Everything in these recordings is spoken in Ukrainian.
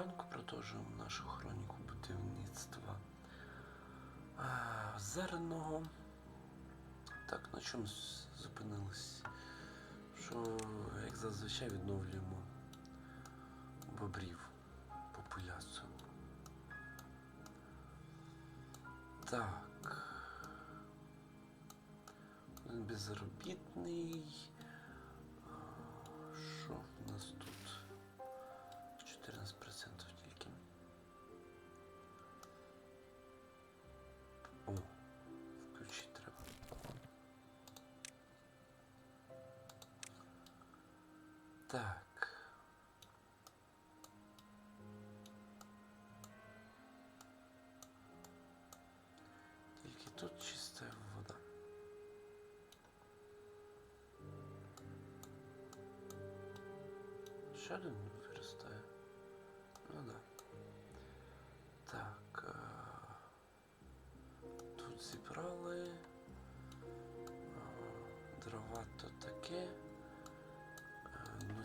ранку продовжуємо нашу хроніку будівництва зерного. Так, на чому зупинились? Що, як зазвичай, відновлюємо бобрів популяцію. Так. Він безробітний. Тут чиста вода. Ще один виростає. Ну да. Так. е, Тут зібрали. Е, Дрова то таке. Е,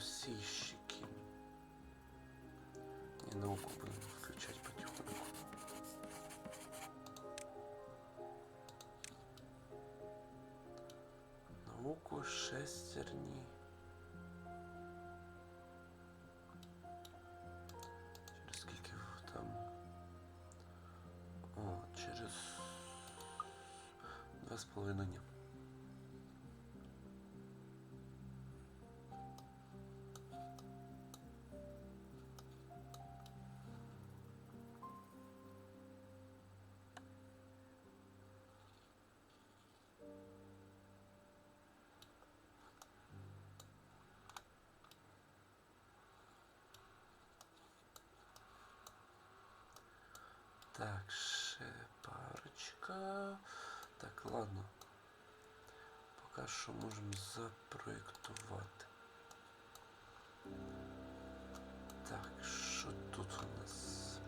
Науку шестерні. Через скільки там. О, через два з половиною дня. Так, ще парочка. Так, ладно. Поки що можемо запроєктувати. Так, що тут у нас?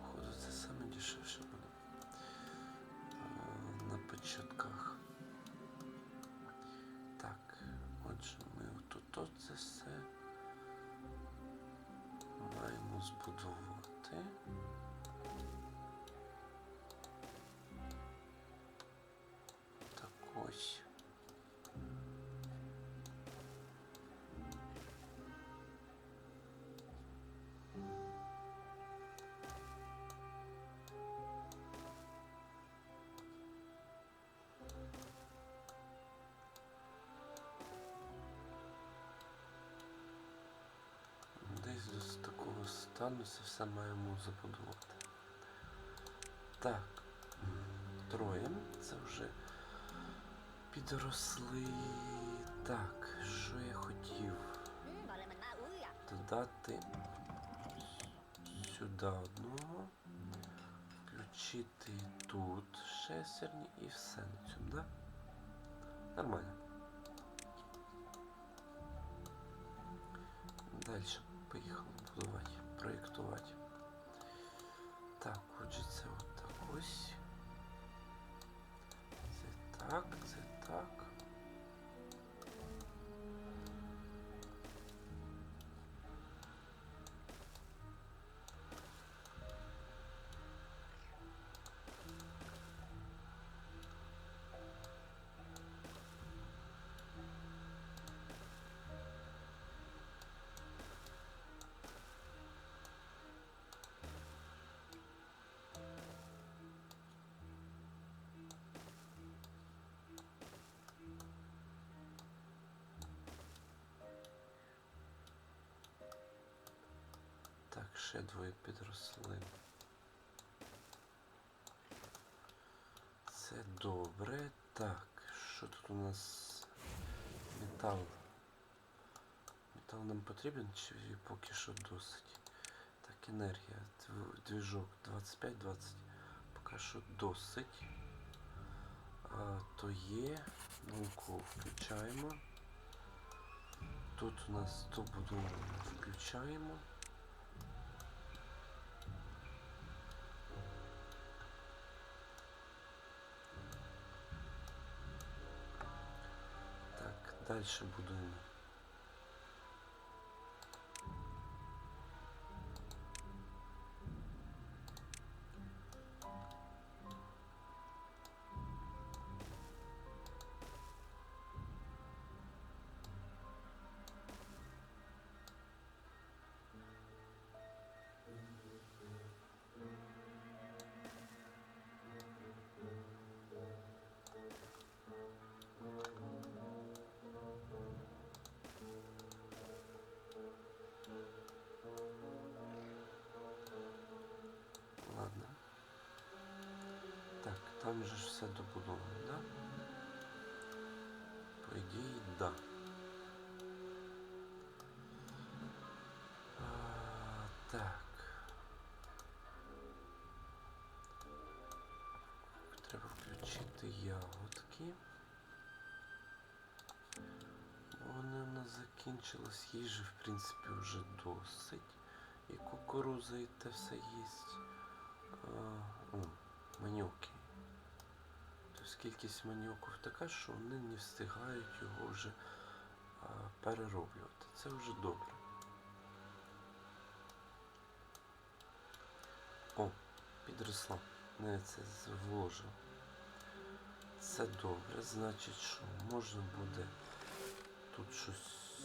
Походу, це саме дешевше це все маємо забудувати. Так, троє. Це вже підросли. Так, що я хотів додати сюди одного, включити тут шестерні і все на цьому, да? Нормально. Далі поїхали будувати, проєктувати. Так, отже, це так ось. Це так. Ще двоє підросли. Це добре. Так, що тут у нас метал? Метал нам потрібен чи поки що досить? Так, енергія. Дв- Двіжок 25-20. Поки що досить. А, то є. Науку включаємо. Тут у нас добудову включаємо. Далі будуємо. Там же ж все добудовано, да? По ідеї, да. А, так. Треба включити ягодки. Вони у нас закінчились. Їжі, в принципі, вже досить. І кукуруза, і те все є. Тобто кількість маньоків така, що вони не встигають його вже перероблювати. Це вже добре. О, підросла. Не це зволожив. Це добре, значить, що можна буде тут щось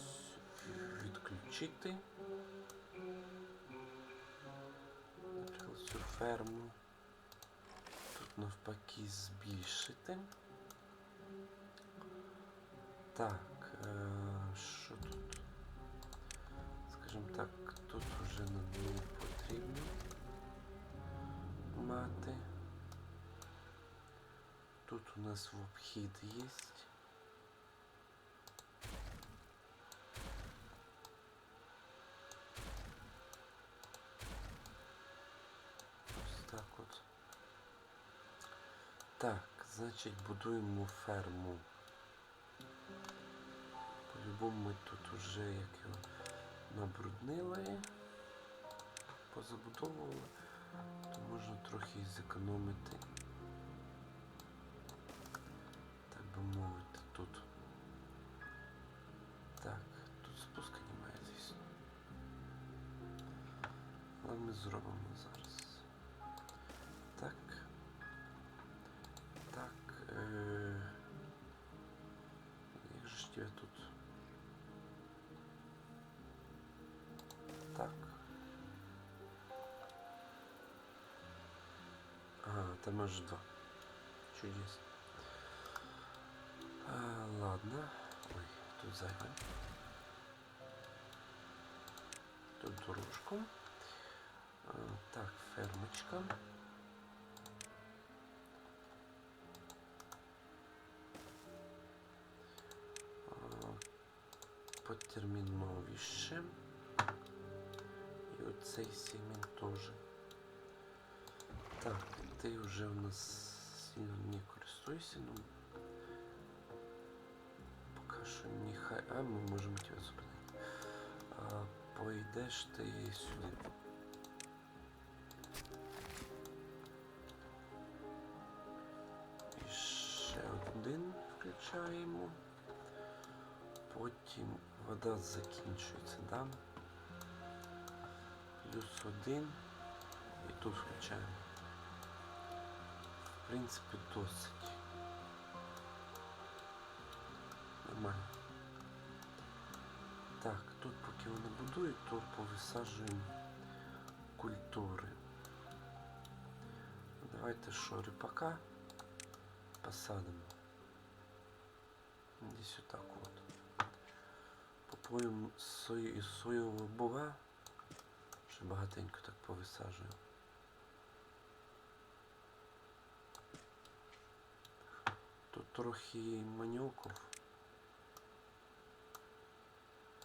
відключити. Наприклад, цю ферму. Навпаки збільшити. Так, е, що тут? Скажімо так, тут вже не потрібно мати. Тут у нас в обхід є. Ось так от. Так, значить будуємо ферму. По-любому ми тут уже як його набруднили, позабудовували, то можна трохи зекономити. Так би мовити, тут. Так, тут спуска немає, звісно. Але ми зробимо там аж два. Чудесно. Ладно. Ой, тут зайве. Тут дорожку. Так, фермочка. А, Потерміновіше. І оцей сегмент теж. Так, ти вже в нас сильно не користуйся, ну поки що нехай. А ми можемо тебе зупинити. А, поїдеш ти сюди. І ще один включаємо. Потім вода закінчується, да? Плюс один. І тут включаємо. Принципі, досить. Нормально. Так, тут поки вони будують, то повисаджуємо культури. Давайте що, ріпака посадимо. Десь отак от. Попоїмо сою і соєвого бува. Ще багатенько так повисаджуємо. Трохи маньоків.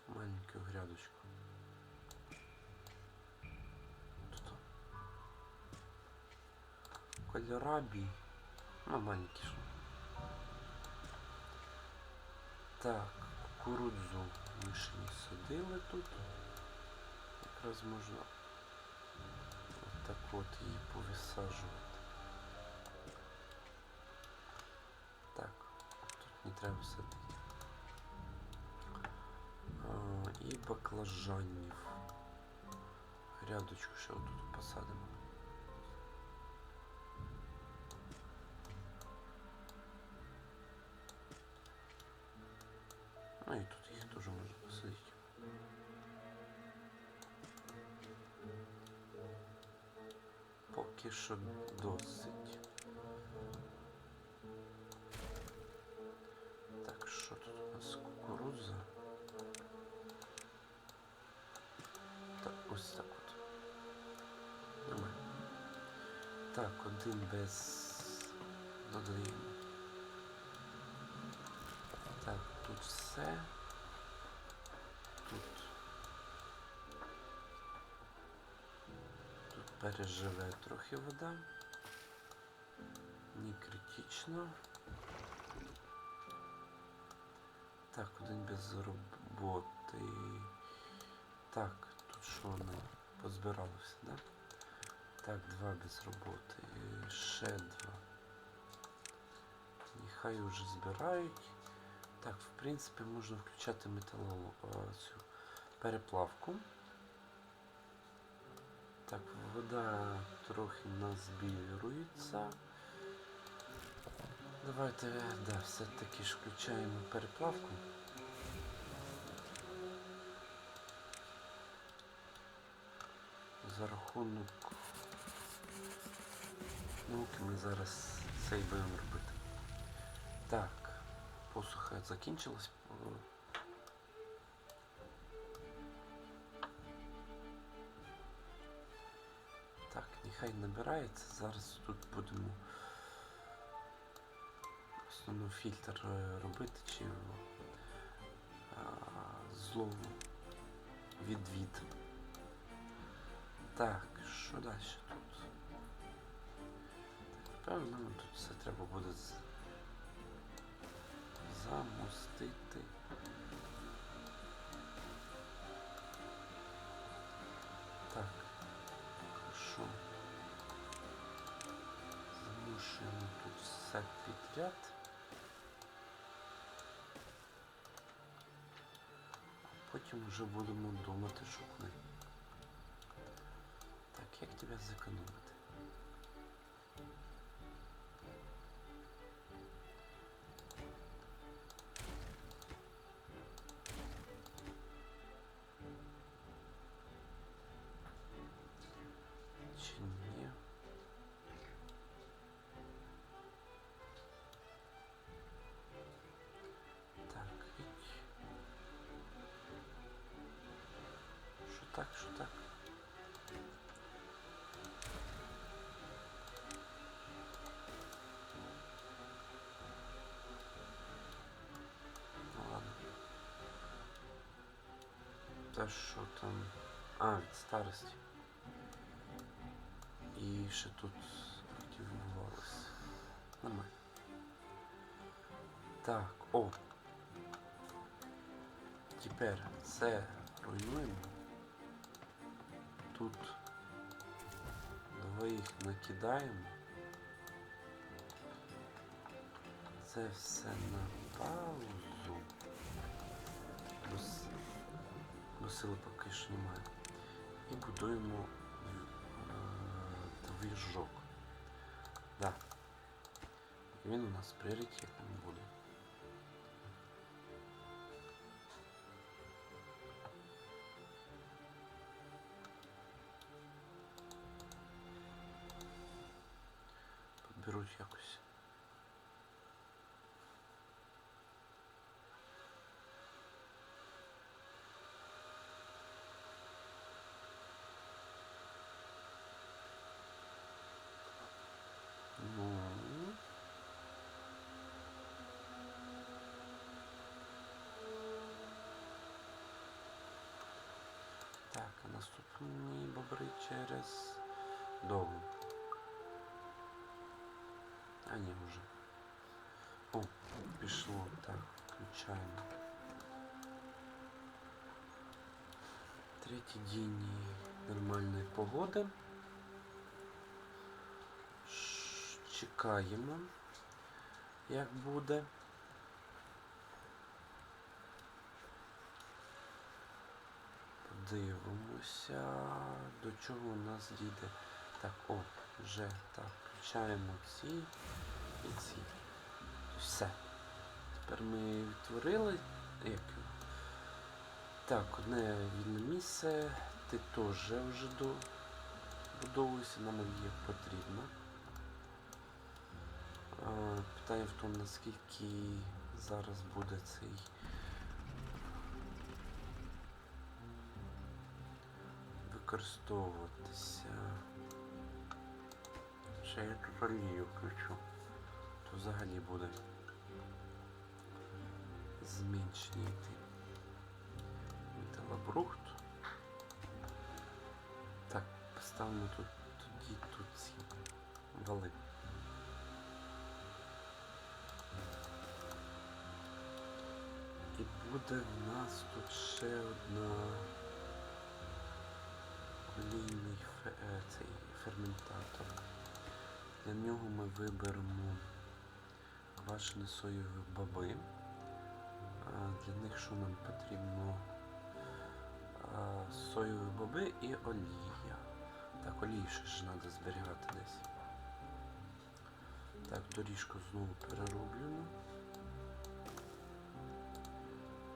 Маленькую грядочку. Тут. Кольорабій. Ну, маленький ж. Так, кукурудзу ми ще не садили тут. Якраз можна отак от її повисаджувати. треба все-таки. І баклажанів. Рядочку ще отут посадимо. Так, один без додаємо. Так, тут все. Тут. Тут переживе трохи вода. Не критично. Так, один без роботи. Так, тут що вони позбиралося, да? Так, два без роботи. Ще два. Нехай вже збирають. Так, в принципі, можна включати металолом переплавку. Так, вода трохи назбірується. Давайте, да, все-таки ж включаємо переплавку. За рахунок науки ми зараз це і будемо робити. Так, посуха закінчилась. Так, нехай набирається. Зараз тут будемо основно фільтр е, робити чи а, злову відвід. Так, що далі Так, нам тут все треба буде замостити. Так, що? Замушуємо тут все підряд. А потім вже будемо думати, що куди. Так, як тебе зекономити? Так. Ну. Та що там? А, від старості. І ще тут активувалось. Нормально. Так, о. Тепер це руйнуємо. Двоїх накидаємо. Це все на паузу. Бо, сили поки що немає. І будуємо е, движок. Да. Він у нас пріоритетним наступні бобри через дому. А ні, вже. О, пішло. Так, включаємо. Третій день нормальної погоди. Чекаємо, як буде. Подивимося, до чого у нас дійде. Так, о, вже так, включаємо ці і ці. Все. Тепер ми відтворили. Як? Так, одне вільне місце. Ти теж вже до... будовуєшся, нам є потрібно. Питання в тому, наскільки зараз буде цей. Використовуватися. Ще я тут олію включу, то взагалі буде зменшення йти. Металобрухт. Так, поставимо тут тоді тут ці вали. І буде в нас тут ще одна олійний е, цей ферментатор. Для нього ми виберемо квашені соєві боби. Для них що нам потрібно? Соєві боби і олія. Так, олію ще ж треба зберігати десь. Так, доріжку знову перероблено.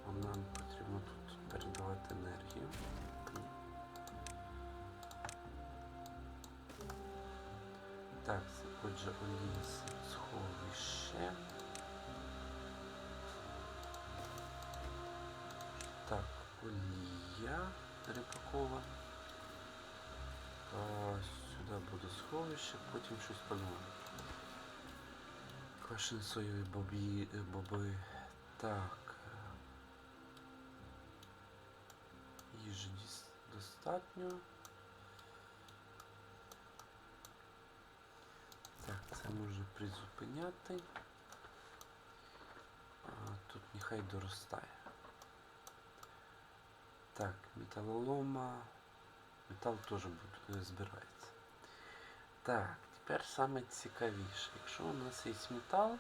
Нам потрібно тут передавати енергію. Так, отже, з сховище. Так, олія рипакова. Сюди буде сховище, потім щось. Квашені соєві бобі, е, боби. Так. Їжі достатньо. Так, це можна призупиняти. А, тут нехай доростає. Так, металолома. Метал теж буде, збирається. Так, тепер саме цікавіше. Якщо у нас є метал,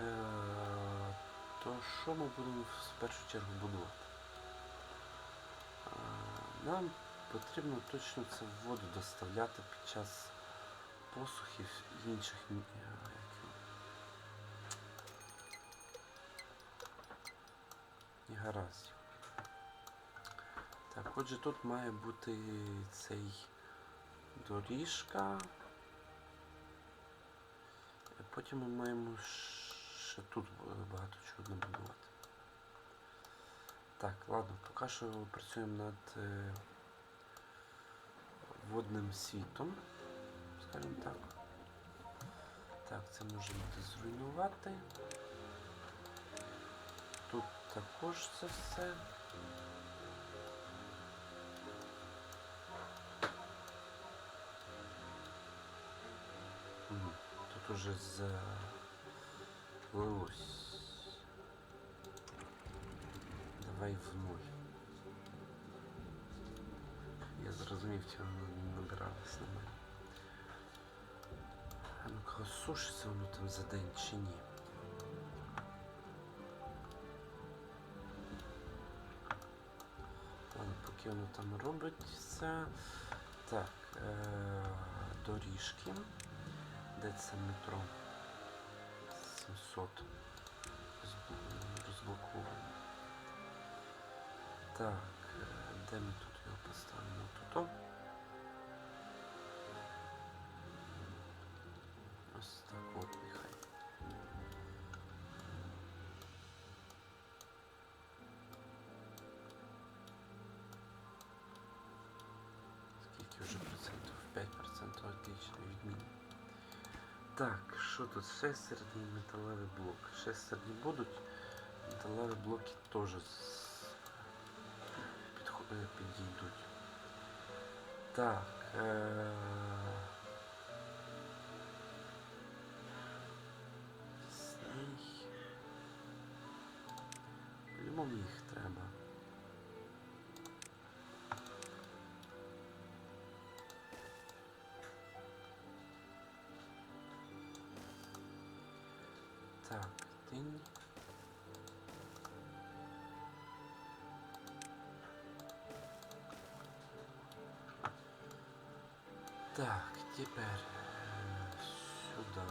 е, то що ми будемо в першу чергу будувати? Нам потрібно точно це в воду доставляти під час посухів і інших е, його, негараздів. Так, отже, тут має бути цей доріжка. Е, Потім ми маємо ще тут багато чого набудувати. Так, ладно, поки що працюємо над е, водним світом, скажімо так. Так, це буде зруйнувати. Тут також це все. Тут уже залилось. Давай в нуль. Я зрозумів, чого воно набиралось на мене. Ну-ка, сушиться воно там за день чи ні? Ладно, поки воно там робиться. Так, е- доріжки. Де це метро? 700. Розбл- Розблоковано. Так, е, де ми 5% отлично, відмінно. Так, що тут? Шестерні металевий блок. Шестерні будуть. Металеві блоки теж е, підійдуть. Так. Е- Так, тинь. Так, теперь э, сюда.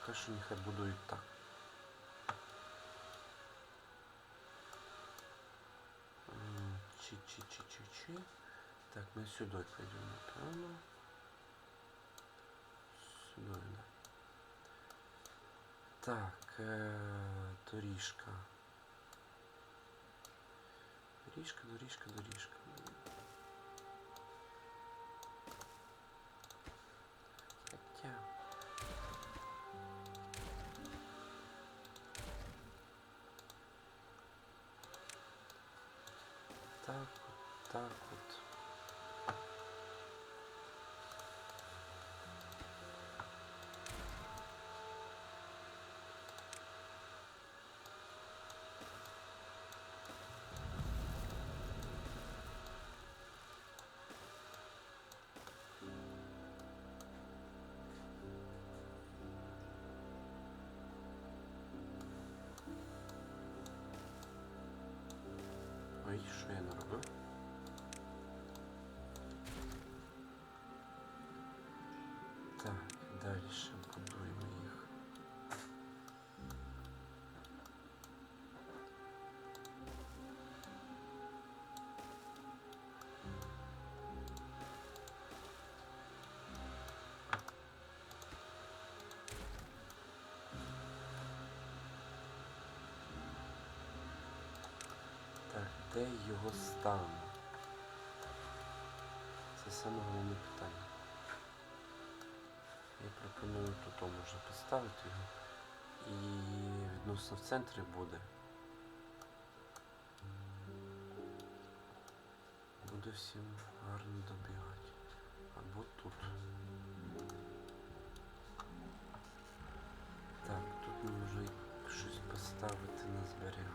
Пока що нехай и так. Чи-чи-чи-чи-чи. Так, ми сюди пойдемо, напевно. Сюди, да. Так, е, доріжка. Доріжка, доріжка, доріжка. Хотя. Так от, так от. Так, далі будуємо їх. Так, де його стан? Це саме головне питання. Пропоную тут можна поставити його. І відносно в центрі буде. Буде всім гарно добігати. Або тут. Так, тут ми щось поставити на зберігання.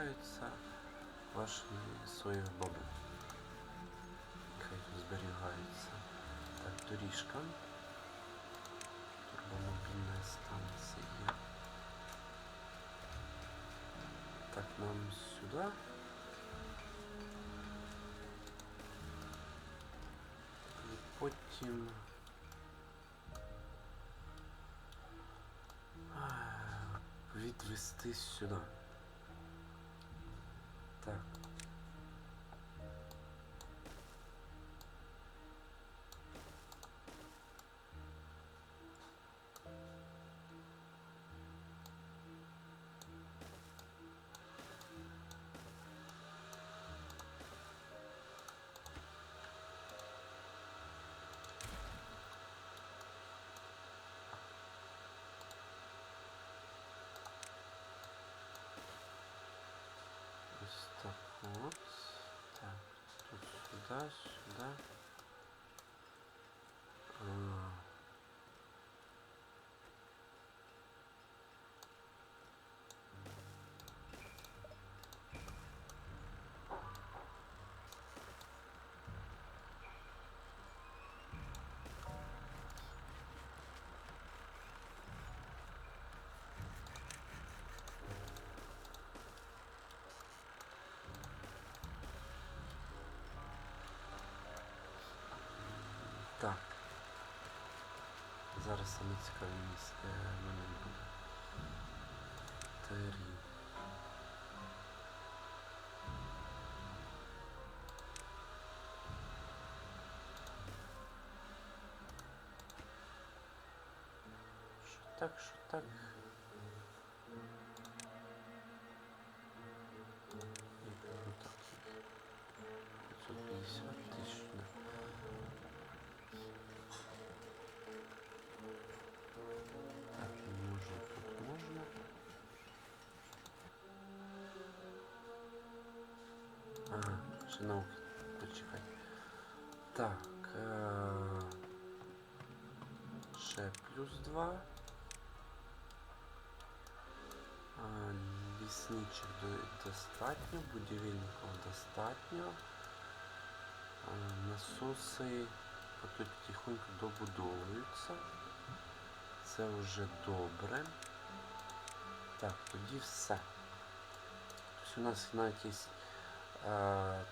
виробляється вашими своїх бабу. Хай тут зберігається. Так, доріжка. Турбомобільна станція. Так, нам сюди. І потім. а, Відвести сюди. Сюди, сюди. Так. Зараз саме цікаве місце в мене буде. Тарі. Що так, що так. Ага, ще науки. Почекай. Так. Е ще плюс 2. А, лісничок до- достатньо, будівельників достатньо. Е, Насоси тихонько добудовуються. Це вже добре. Так, тоді все. Тобто у нас навіть є е,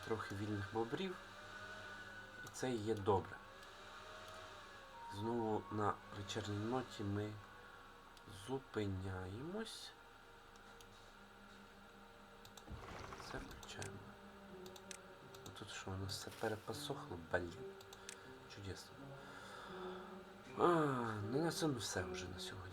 трохи вільних бобрів. І це є добре. Знову на вечірній ноті ми зупиняємось. Це включаємо. А Тут що, у нас все перепосохло? Блін. Чудесно. А, ну на цьому все вже на сьогодні.